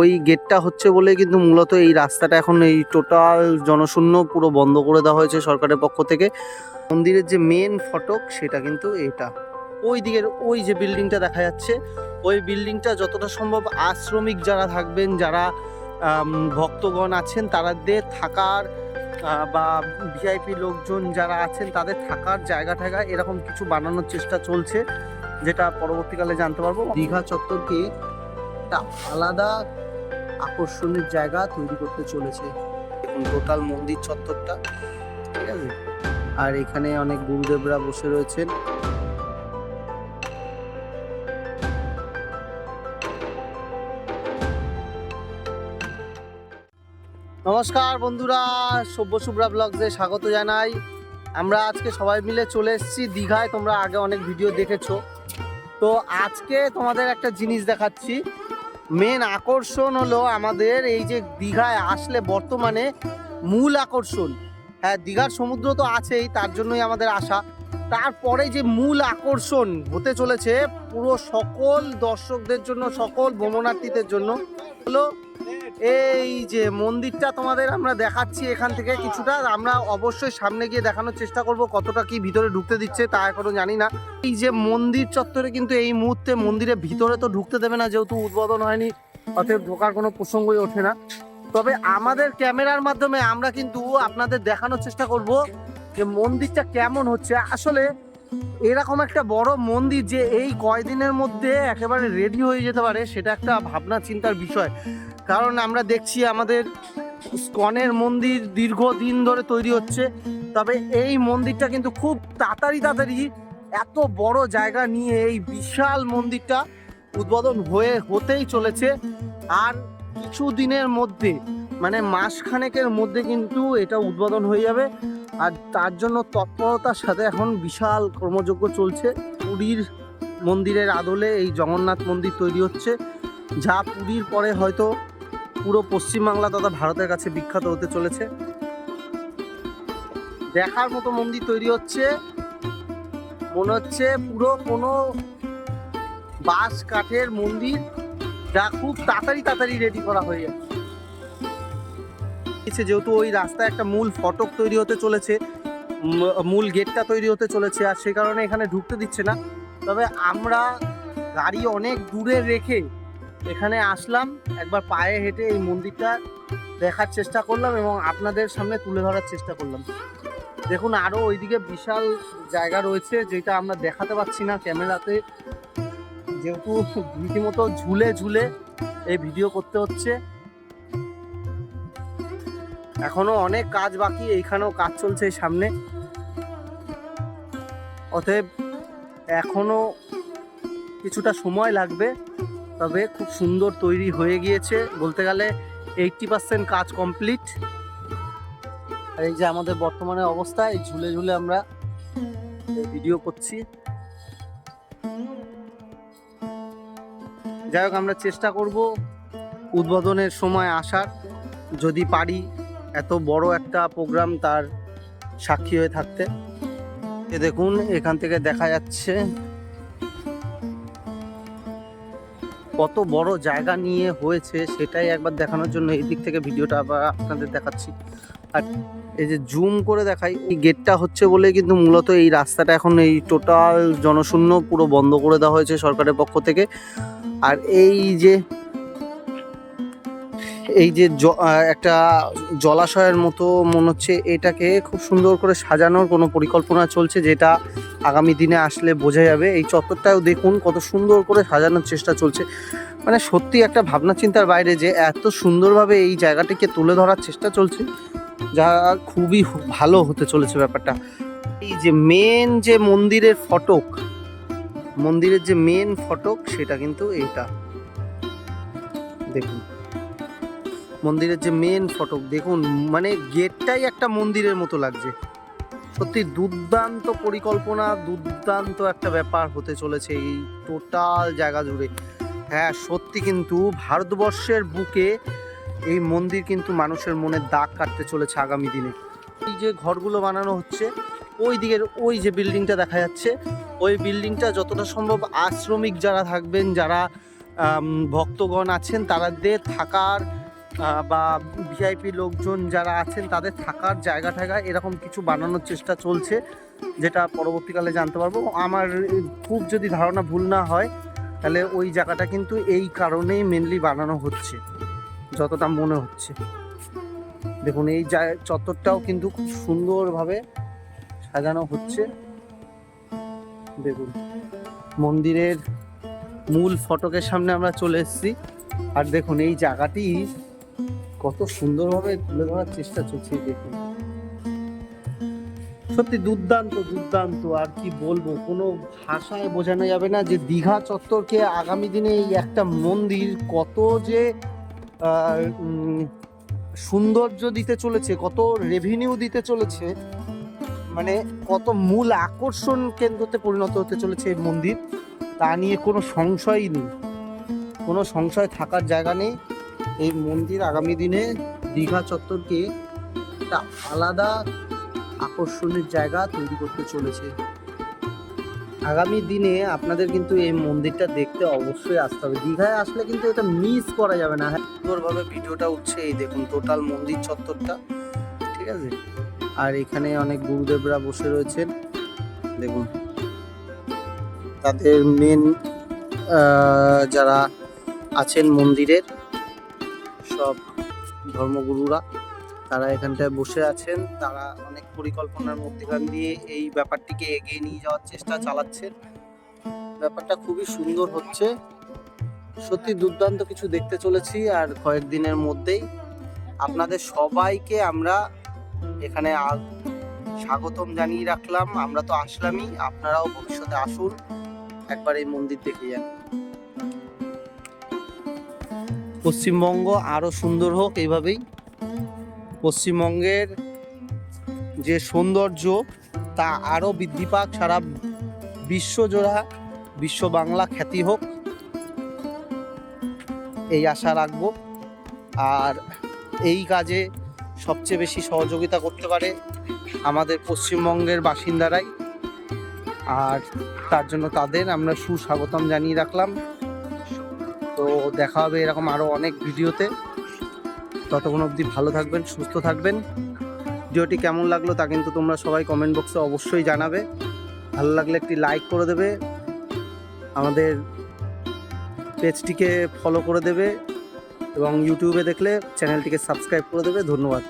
ওই গেটটা হচ্ছে বলে কিন্তু মূলত এই রাস্তাটা এখন এই টোটাল জনশূন্য পুরো বন্ধ করে দেওয়া হয়েছে সরকারের পক্ষ থেকে। মন্দিরের যে মেন ফটক সেটা কিন্তু এটা ওই দিকের ওই যে বিল্ডিংটা দেখা যাচ্ছে, ওই বিল্ডিংটা যতটা সম্ভব আশ্রমিক যারা থাকবেন, যারা ভক্তগণ আছেন, তাদের থাকার বা ভিআইপি লোকজন যারা আছেন, তাদের থাকার জায়গা টায়গা এরকম কিছু বানানোর চেষ্টা চলছে, যেটা পরবর্তীকালে জানতে পারব। দীঘা চত্বরকে একটা আলাদা আকর্ষণের জায়গা তৈরি করতে চলেছে। দেখুন টোটাল মন্দির চত্বরটা, ঠিক আছে? আর এখানে অনেক গুরুদেবরা বসে রয়েছেন। নমস্কার বন্ধুরা সভ্য শুভ্রা ব্লগসে স্বাগত জানাই। আমরা আজকে সবাই মিলে চলে এসেছি দীঘায়, তোমরা আগে অনেক ভিডিও দেখেছ। তো আজকে তোমাদের একটা জিনিস দেখাচ্ছি। মেন আকর্ষণ হলো আমাদের এই যে দীঘায় আসলে বর্তমানে মূল আকর্ষণ। হ্যাঁ দীঘার সমুদ্র তো আছেই, তার জন্যই আমাদের আসা তারপরে যে মূল আকর্ষণ হতে চলেছে পুরো সকল দর্শকদের জন্য, সকল ভ্রমণার্থীদের জন্য, হলো এই যে মন্দিরটা তোমাদের আমরা দেখাচ্ছি এখান থেকে কিছুটা। আমরা অবশ্যই সামনে গিয়ে দেখানোর চেষ্টা করব কতটা কি ভিতরে ঢুকতে দিচ্ছে, তা এখনও জানি না। এই যে মন্দির চত্বরে কিন্তু এই মুহূর্তে মন্দিরের ভিতরে তো ঢুকতে দেবে না, যেহেতু উদ্বোধন হয়নি, অতএব ঢোকার কোনো প্রসঙ্গই ওঠে না। তবে আমাদের ক্যামেরার মাধ্যমে আমরা কিন্তু আপনাদের দেখানোর চেষ্টা করব যে মন্দিরটা কেমন হচ্ছে। আসলে এরকম একটা বড় মন্দির যে এই কয়দিনের মধ্যে একেবারে রেডি হয়ে যেতে পারে, সেটা একটা ভাবনা চিন্তার বিষয়। কারণ আমরা দেখছি আমাদের স্কনের মন্দির দীর্ঘদিন ধরে তৈরি হচ্ছে। তবে এই মন্দিরটা কিন্তু খুব তাড়াতাড়ি তাড়াতাড়ি এত বড় জায়গা নিয়ে এই বিশাল মন্দিরটা উদ্বোধন হয়ে, হতেই চলেছে। আর কিছু দিনের মধ্যে মানে মাসখানেকের মধ্যে কিন্তু এটা উদ্বোধন হয়ে যাবে। আর তার জন্য তৎপরতার সাথে এখন বিশাল কর্মযজ্ঞ চলছে। পুরীর মন্দিরের আদলে এই জগন্নাথ মন্দির তৈরি হচ্ছে। যা পুরীর পরে হয়তো পুরো পশ্চিমবাংলা তথা ভারতের কাছে বিখ্যাত হতে চলেছে। দেখার মতো মন্দির তৈরি হচ্ছে। মনে হচ্ছে পুরো কোনো বাঁশ কাঠের মন্দির যা খুব তাড়াতাড়ি তাড়াতাড়ি রেডি করা হয়ে যাচ্ছে। যেহেতু ওই রাস্তায় একটা মূল ফটক তৈরি হতে চলেছে মূল গেটটা তৈরি হতে চলেছে আর সে কারণে এখানে ঢুকতে দিচ্ছে না। তবে আমরা গাড়ি অনেক দূরে রেখে এখানে আসলাম, একবার পায়ে হেঁটে এই মন্দিরটা দেখার চেষ্টা করলাম এবং আপনাদের সামনে তুলে ধরার চেষ্টা করলাম। দেখুন আরও ওইদিকে বিশাল জায়গা রয়েছে যেটা আমরা দেখাতে পাচ্ছি না ক্যামেরাতে। যেহেতু রীতিমতো ঝুলে ঝুলে এই ভিডিও করতে হচ্ছে। এখনও অনেক কাজ বাকি, এইখানেও কাজ চলছে সামনে। অতএব এখনও কিছুটা সময় লাগবে। তবে খুব সুন্দর তৈরি হয়ে গিয়েছে। বলতে গেলে এইটটি পার্সেন্ট কাজ কমপ্লিট আর এই যে আমাদের বর্তমানে অবস্থা, এই ঝুলে ঝুলে আমরা ভিডিও করছি। যাই হোক, আমরা চেষ্টা করব উদ্বোধনের সময় আসার। যদি পারি এত বড় একটা প্রোগ্রাম তার সাক্ষী হয়ে থাকতে। দেখুন, এখান থেকে দেখা যাচ্ছে কত বড় জায়গা নিয়ে হয়েছে সেটাই একবার দেখানোর জন্য এই দিক থেকে ভিডিওটা আবার আপনাদের দেখাচ্ছি। আর এই যে জুম করে দেখাই, এই গেটটা হচ্ছে বলে কিন্তু মূলত এই রাস্তাটা এখন এই টোটাল জনশূন্য পুরো বন্ধ করে দেওয়া হয়েছে সরকারের পক্ষ থেকে। আর এই যে এই যে একটা জলাশয়ের মতো মনে হচ্ছে এটাকে খুব সুন্দর করে সাজানোর কোনো পরিকল্পনা চলছে যেটা আগামী দিনে আসলে বোঝা যাবে। এই চত্বরটাও দেখুন কত সুন্দর করে সাজানোর চেষ্টা চলছে। মানে সত্যি একটা ভাবনা চিন্তার বাইরে যে এত সুন্দরভাবে এই জায়গাটিকে তুলে ধরার চেষ্টা চলছে, যা খুবই ভালো হতে চলেছে ব্যাপারটা। এই যে মেন যে মন্দিরের ফটক, মন্দিরের যে মেন ফটক সেটা কিন্তু এটা। দেখুন, মন্দিরের যে মেন ফটক, দেখুন মানে গেটটাই একটা মন্দিরের মতো লাগছে। সত্যি দুর্দান্ত পরিকল্পনা, দুর্দান্ত একটা ব্যাপার হতে চলেছে এই টোটাল জায়গা জুড়ে। হ্যাঁ সত্যি কিন্তু ভারতবর্ষের বুকে এই মন্দির কিন্তু মানুষের মনে দাগ কাটতে চলেছে আগামী দিনে। এই যে ঘরগুলো বানানো হচ্ছে, ওই দিকের ওই যে বিল্ডিংটা দেখা যাচ্ছে, ওই বিল্ডিংটা যতটা সম্ভব আশ্রমিক যারা থাকবেন, যারা ভক্তগণ আছেন তাদের থাকার বা ভিআইপি লোকজন যারা আছেন, তাদের থাকার জায়গা টায়গা এরকম কিছু বানানোর চেষ্টা চলছে, যেটা পরবর্তীকালে জানতে পারব। আমার খুব যদি ধারণা ভুল না হয়, তাহলে ওই জায়গাটা কিন্তু এই কারণেই মেনলি বানানো হচ্ছে, যতটা মনে হচ্ছে। দেখুন, এই চত্বরটাও কিন্তু খুব সুন্দরভাবে সাজানো হচ্ছে। দেখুন, মন্দিরের মূল ফটকের সামনে আমরা চলে এসেছি। আর দেখুন, এই জায়গাটি কত সুন্দরভাবে তুলে ধরার চেষ্টা চলছে দেখুন। সত্যি দুর্দান্ত দুর্দান্ত, আর কি বলব, কোনো ভাষায় বোঝানো যাবে না যে দীঘা চত্বরকে আগামী দিনে এই একটা মন্দির কত যে সৌন্দর্য দিতে চলেছে, কত রেভিনিউ দিতে চলেছে মানে কত মূল আকর্ষণ কেন্দ্রতে পরিণত হতে চলেছে এই মন্দির, তা নিয়ে কোনো সংশয়ই নেই। কোনো সংশয় থাকার জায়গা নেই। এই মন্দির আগামী দিনে দীঘা চত্বরকে একটা আলাদা আকর্ষণের জায়গা তৈরি করতে চলেছে। আগামী দিনে আপনাদের কিন্তু এই মন্দিরটা দেখতে অবশ্যই আসতে হবে। দীঘায় আসলে কিন্তু এটা মিস করা যাবে না। হ্যাঁ সুন্দরভাবে ভিডিওটা উঠছে, এই দেখুন টোটাল মন্দির চত্বরটা, ঠিক আছে? আর এখানে অনেক গুরুদেবরা বসে রয়েছেন, দেখুন। তাদের মেন যারা আছেন মন্দিরের সব ধর্মগুরুরা তারা এখানটায় বসে আছেন। তারা অনেক পরিকল্পনার মধ্যেখান দিয়ে এই ব্যাপারটিকে এগিয়ে নিয়ে যাওয়ার চেষ্টা চালাচ্ছেন। ব্যাপারটা খুবই সুন্দর হচ্ছে। সত্যি দুর্দান্ত কিছু দেখতে চলেছি আর কয়েকদিনের মধ্যেই আপনাদের সবাইকে আমরা এখানে স্বাগতম জানিয়ে রাখলাম। আমরা তো আসলামই, আপনারাও ভবিষ্যতে আসুন। একবার এই মন্দির দেখে যান। পশ্চিমবঙ্গ আরও সুন্দর হোক এইভাবেই। পশ্চিমবঙ্গের যে সৌন্দর্য, তা আরও বৃদ্ধি পাক, সারা বিশ্বজোড়া বিশ্ব বাংলা খ্যাতি হোক। এই আশা রাখব। আর এই কাজে সবচেয়ে বেশি সহযোগিতা করতে পারে আমাদের পশ্চিমবঙ্গের বাসিন্দারাই। আর তার জন্য তাদের আমরা সুস্বাগতম জানিয়ে রাখলাম। তো দেখা হবে এরকম আরও অনেক ভিডিওতে। ততক্ষণ অবধি ভালো থাকবেন, সুস্থ থাকবেন। ভিডিওটি কেমন লাগল তা কিন্তু তোমরা সবাই কমেন্ট বক্সে অবশ্যই জানাবে। ভালো লাগলে একটি লাইক করে দেবে। আমাদের পেজটিকে ফলো করে দেবে এবং ইউটিউবে দেখলে চ্যানেলটিকে সাবস্ক্রাইব করে দেবে। ধন্যবাদ।